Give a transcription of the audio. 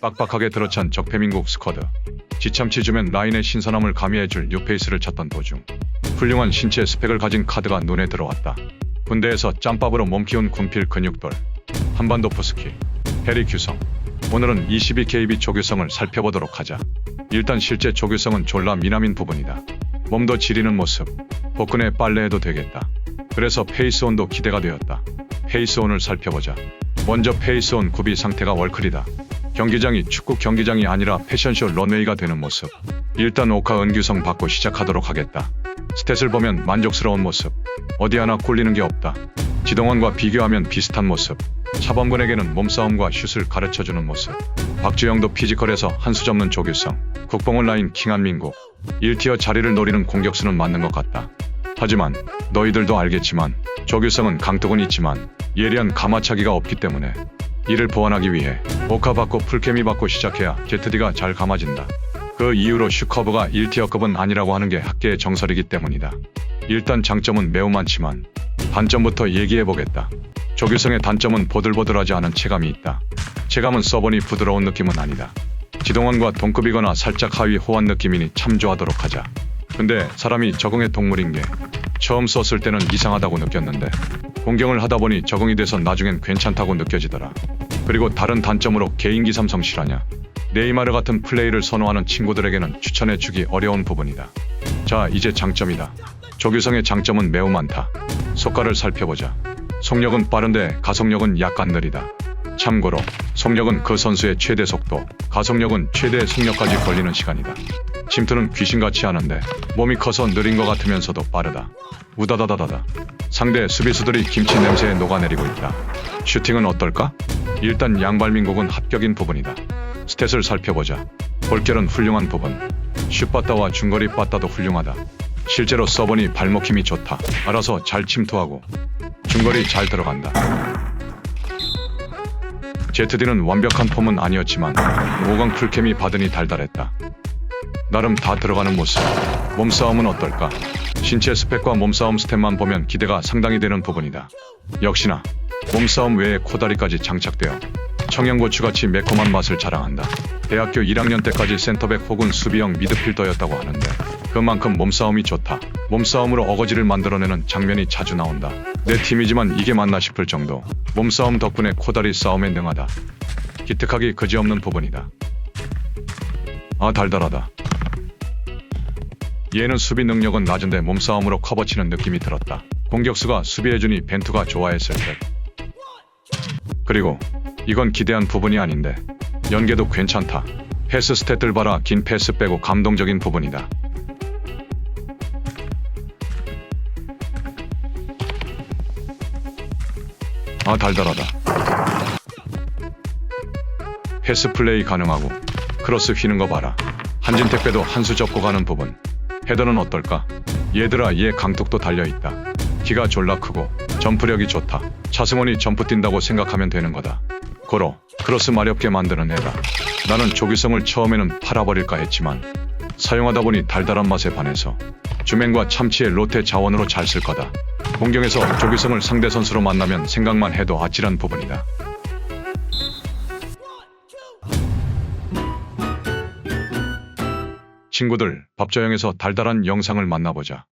빡빡하게 들어찬 적폐민국 스쿼드. 지참치 주면 라인의 신선함을 가미해줄 뉴페이스를 찾던 도중 훌륭한 신체 스펙을 가진 카드가 눈에 들어왔다. 군대에서 짬밥으로 몸 키운 군필 근육돌. 한반도 포스키. 해리 규성. 오늘은 22KB 조규성을 살펴보도록 하자. 일단 실제 조규성은 졸라 미남인 부분이다. 몸도 지리는 모습. 복근에 빨래해도 되겠다. 그래서 페이스온도 기대가 되었다. 페이스온을 살펴보자. 먼저 페이스온 구비 상태가 월클이다. 경기장이 축구 경기장이 아니라 패션쇼 런웨이가 되는 모습. 일단 오카 은규성 받고 시작하도록 하겠다. 스탯을 보면 만족스러운 모습. 어디 하나 꼴리는 게 없다. 지동원과 비교하면 비슷한 모습. 차범근에게는 몸싸움과 슛을 가르쳐주는 모습. 박주영도 피지컬에서 한 수 접는 조규성. 국뽕 온라인 킹한민국. 1티어 자리를 노리는 공격수는 맞는 것 같다. 하지만 너희들도 알겠지만 조규성은 강턱은 있지만 예리한 가마차기가 없기 때문에 이를 보완하기 위해 오카 받고 풀케미 받고 시작해야 ZD가 잘 감아진다. 그 이후로 슈커브가 1티어급은 아니라고 하는 게 학계의 정설이기 때문이다. 일단 장점은 매우 많지만 단점부터 얘기해보겠다. 조규성의 단점은 보들보들하지 않은 체감이 있다. 체감은 써보니 부드러운 느낌은 아니다. 지동원과 동급이거나 살짝 하위 호환 느낌이니 참 좋아하도록 하자. 근데 사람이 적응의 동물인 게 처음 썼을 때는 이상하다고 느꼈는데 공경을 하다 보니 적응이 돼서 나중엔 괜찮다고 느껴지더라. 그리고 다른 단점으로 개인기 삼성 실하냐. 네이마르 같은 플레이를 선호하는 친구들에게는 추천해주기 어려운 부분이다. 자, 이제 장점이다. 조규성의 장점은 매우 많다. 속가를 살펴보자. 속력은 빠른데 가속력은 약간 느리다. 참고로 속력은 그 선수의 최대 속도, 가속력은 최대 속력까지 걸리는 시간이다. 침투는 귀신같이 하는데 몸이 커서 느린 것 같으면서도 빠르다. 우다다다다다. 상대 수비수들이 김치 냄새에 녹아내리고 있다. 슈팅은 어떨까? 일단 양발민국은 합격인 부분이다. 스탯을 살펴보자. 볼결은 훌륭한 부분. 슛바따와 중거리 바따도 훌륭하다. 실제로 써보니 발목 힘이 좋다. 알아서 잘 침투하고 중거리 잘 들어간다. ZD는 완벽한 폼은 아니었지만 5강 풀캠이 받으니 달달했다. 나름 다 들어가는 모습. 몸싸움은 어떨까? 신체 스펙과 몸싸움 스탯만 보면 기대가 상당히 되는 부분이다. 역시나 몸싸움 외에 코다리까지 장착되어 청양고추같이 매콤한 맛을 자랑한다. 대학교 1학년 때까지 센터백 혹은 수비형 미드필더였다고 하는데 그만큼 몸싸움이 좋다. 몸싸움으로 어거지를 만들어내는 장면이 자주 나온다. 내 팀이지만 이게 맞나 싶을 정도. 몸싸움 덕분에 코다리 싸움에 능하다. 기특하기 그지없는 부분이다. 아 달달하다. 얘는 수비 능력은 낮은데 몸싸움으로 커버치는 느낌이 들었다. 공격수가 수비해주니 벤투가 좋아했을 듯. 그리고 이건 기대한 부분이 아닌데 연계도 괜찮다. 패스 스탯들 봐라 긴 패스 빼고 감동적인 부분이다. 아 달달하다. 패스 플레이 가능하고 크로스 휘는 거 봐라. 한진택배도 한 수 접고 가는 부분. 헤더는 어떨까? 얘들아 얘 강뚝도 달려있다. 키가 졸라 크고 점프력이 좋다. 차승원이 점프 뛴다고 생각하면 되는 거다. 고로 크로스 마렵게 만드는 애다. 나는 조기성을 처음에는 팔아버릴까 했지만 사용하다 보니 달달한 맛에 반해서 주맹과 참치의 롯데 자원으로 잘 쓸 거다. 공경에서 조기성을 상대 선수로 만나면 생각만 해도 아찔한 부분이다. 친구들, 밥저형에서 달달한 영상을 만나보자.